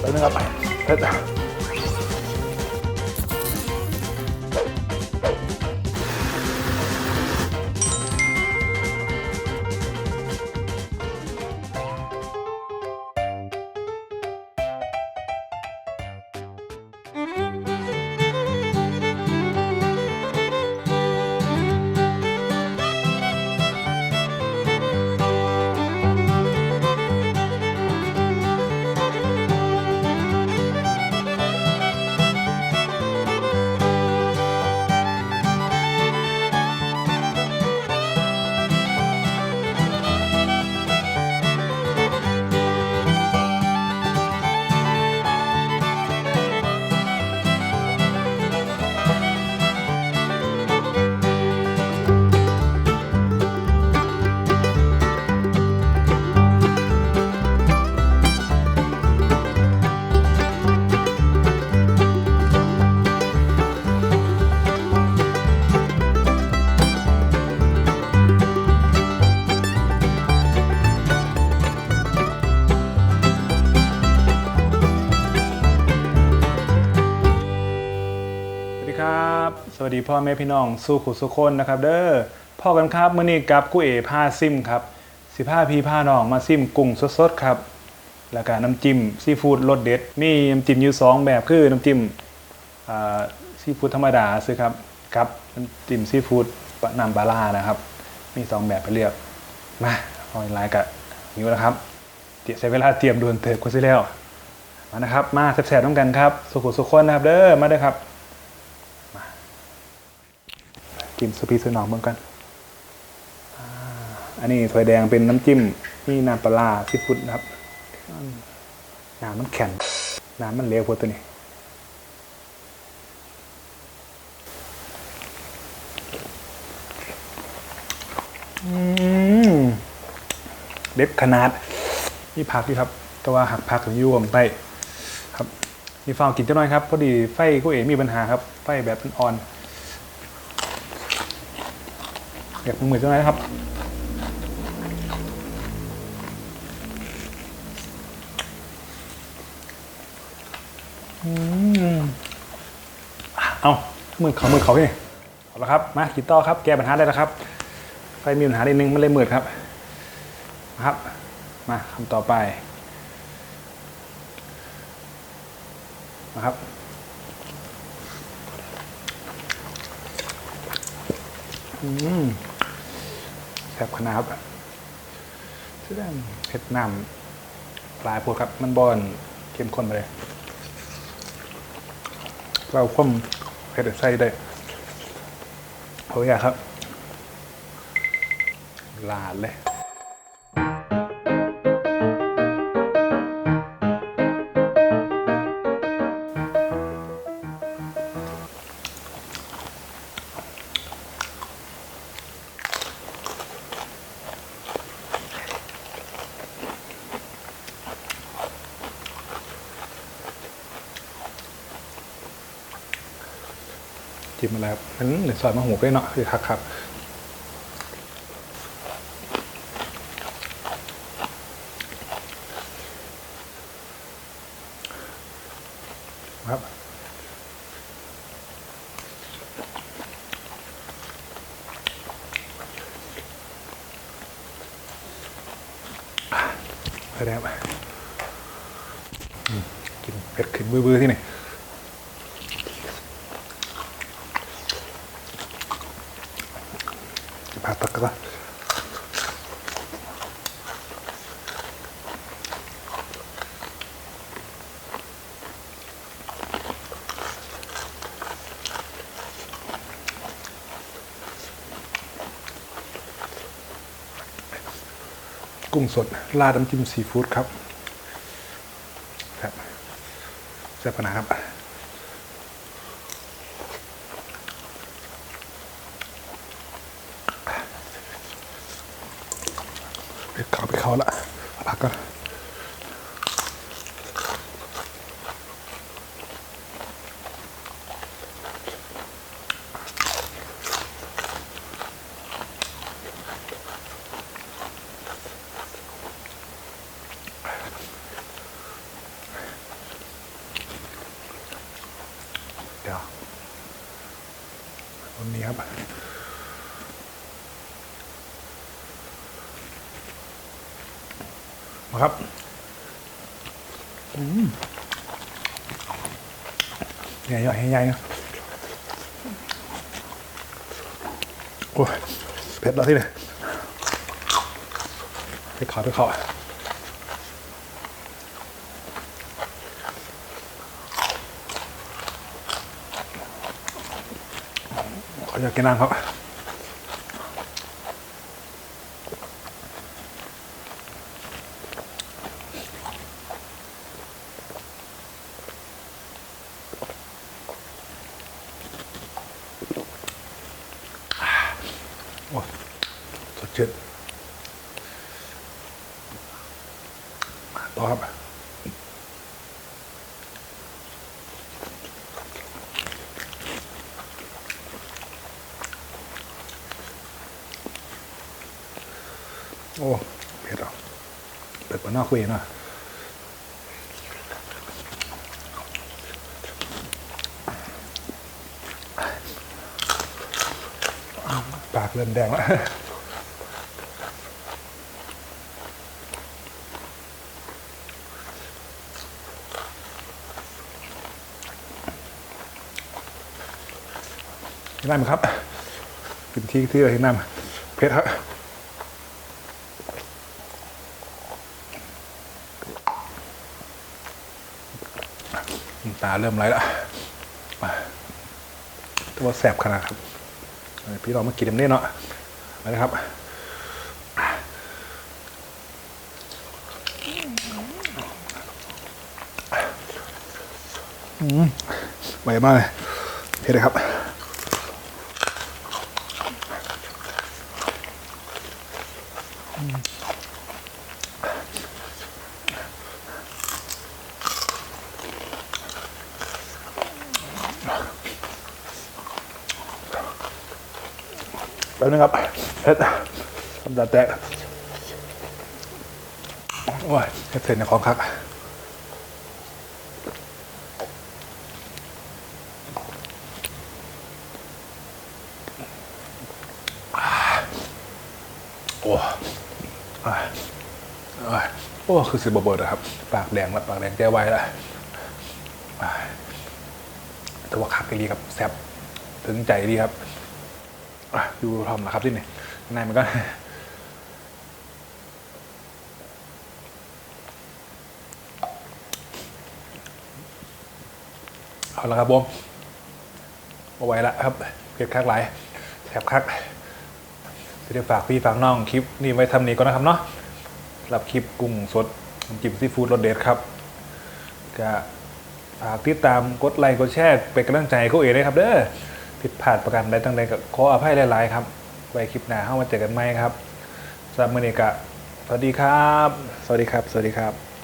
แล้วนึงเอา สวัสดีพ่อแม่พี่น้องสู้ขุสุคนนะครับ เด้อพ่อกันครับมื้อนี้กับกูเอผ้าซิมครับสิผ้าพีผ้าน้องมาซิมกุ้งสดๆครับ แล้วก็น้ำจิ้มซีฟู้ดรสเด็ด มีน้ำจิ้มอยู่สองแบบคือน้ำจิ้มซีฟู้ดธรรมดาซื้อครับกับน้ำจิ้มซีฟู้ดปะนำปลาล่านะครับ มีสองแบบไปเลือกมาเอาไลน์กับนิ้วนะครับเดี๋ยวใช้เวลาเตรียมโดนเถิดกูซิแล้วมานะครับ มาแซ่บๆต้องกันครับสุขุสุคนนะครับ เด้อมาเด้อครับ จิ้มสปีสนองเหมือนกันอันนี้ถั่วแดงเป็นน้ำจิ้มนี่น้ำปลาซีฟู้ดนะครับน้ำมันแข็งน้ำมันเลวพวกตัวนี้เด็ดขนาดนี่ผักอยู่ครับ แต่ว่าหักผักถึงยวงไปครับมีฟาวกินเจ้าน้อยครับ พอดีไฟกูเอ๋มีปัญหาครับ ไฟแบบอ่อนๆ เก็บมือจังไรครับอืมเอามือเขามือเขาพี่เอาละครับ มาขีดต่อครับ แก้ปัญหาได้แล้วครับไฟมีปัญหาได้นึงมันเลยมืดครับมาครับ มาคำต่อไปมาครับ อืม แซ่บขนาดครับชื่อเรื่องเผ็ดน้ำปลายพูดครับ มันบอนเข้มข้นไปเลย เราคว่ำเผ็ดใส่ได้โอ้ยากครับ ลาดเลย จิ้มอะไรครับมันเหลือซอยมะหูกได้เนาะคือคักครับครับไปแล้วอืมกินเผ็ดขึ้นบื้อๆที่นี่จะ พาตักก็กุ้งสดราดน้ำจิ้มซีฟู้ดครับครับแซ่บขนาดครับ นี้ครับ มาครับใหญ่ๆใหญ่ๆหญ่โอ้เผ็ดแล้วที่เลยเผ็ดขอเผ็ดขอ อยากกินน้ำครับ โอ้เผ็ดอะเผ็ดกว่าน้าคุยนะปากเริ่มแดงแล้วเห็นน้ำไหมครับกินที่ที่เราเห็นน้ำเพชรครับ ตาเริ่มไหลแล้วมาตัวแสบขนาดครับพี่เรามากินเต็มเน่เนาะมาเลยครับอืมไหวมากเลยเผ็ดเลยครับ แป๊บนึงครับเฮ็ดทำตาแตกโอ้ยเฮ็ดเสร็จในของคักโอ้อะอะโอ้คือสิบเบิร์ดอะครับ ปากแดงแล้วปากแดงแก้ไว้แล้วอะแต่ว่าคักดีครับแซ่บถึงใจดีครับ ดูทอมนะครับที่นี่ข้างในมันก็เอาละครับผมเอาไว้ละครับเก็บคักหลายแถบคักจะได้ฝากพี่ฝากน้องคลิปนี้ไว้ทำนี้ก่อนนะครับเนาะสำหรับคลิปกุ้งสดจิ้มซีฟู้ดรสเด็ดครับก็ฝากติดตามกดไลค์กดแชร์เป็นกำลังใจให้เขาเองด้วยครับเด้อ ผิดพลาดประการใดตั้งใดก็ขออภัยหลาย ๆ ครับ ไว้คลิปหน้าเข้ามาเจอกันไหมครับสำหรับมือนี้ก็สวัสดีครับ สวัสดีครับ สวัสดีครับ